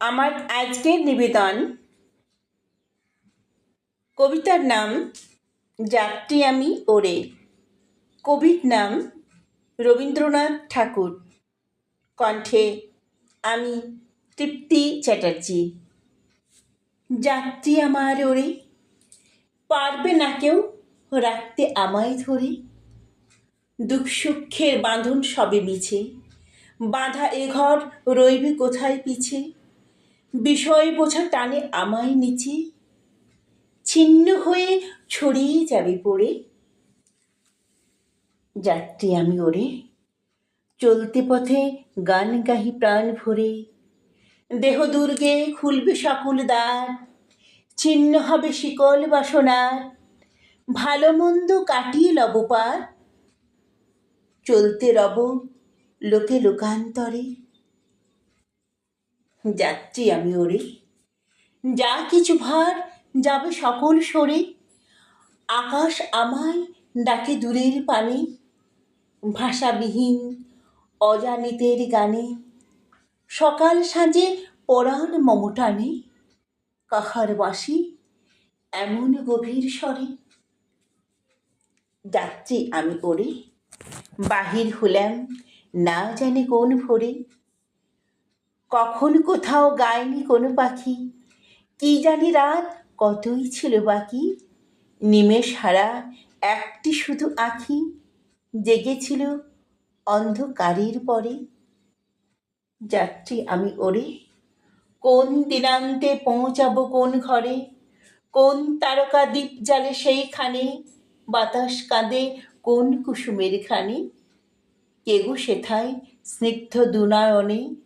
আমার আজকের নিবেদন কবিতার নাম যাত্রী আমি ওরে। কবির নাম রবীন্দ্রনাথ ঠাকুর। কণ্ঠে আমি তৃপ্তি চ্যাটার্জি। যাত্রী আমার ওরে, পারবে না কেউ রাখতে আমায় ধরে। দুঃখ সুখের বাঁধন সবে মিছে, বাঁধা এ ঘর রইবে কোথায় পিছে? বিষয় বোঝা টানে আমায় নিচে, ছিন্ন হয়ে ছড়িয়ে যাবে পড়ে। যাত্রী আমি ওরে, চলতে পথে গান গাহি প্রাণ ভরে। দেহ দুর্গে খুলবে সকল দ্বার, ছিন্ন হবে শিকল বাসনার। ভালো মন্দ কাটিয়ে লব পার, চলতে রব লোকে লোকান্তরে। যাত্রী আমি, ওরে। যা কিছু ভার, যাবে সকল সরে। আকাশ আমায় ডাকে দূরের পানে। ভাষাবিহীন, অজানিতের গানে। সকাল সাজে পরাণ মমটানে কাহার বাসি এমন গভীর স্বরে। যাচ্ছি আমি, ওরে। বাহির হলাম, না জানি কোন ভোরে। কখন কোথাও গায়নি কোনো পাখি। কি জানি রাত কতই ছিল বাকি। নিমেষ হারা একটি শুধু আখি, জেগেছিল অন্ধকারের পরে। যাত্রী আমি ওরে, কোন দিনান্তে পৌঁছাবো কোন ঘরে? কোন তারকা দ্বীপ জালে সেইখানে? বাতাস কাঁদে কোন কুসুমের খানে? কেগো সেথায় স্নিগ্ধ দুনায়নে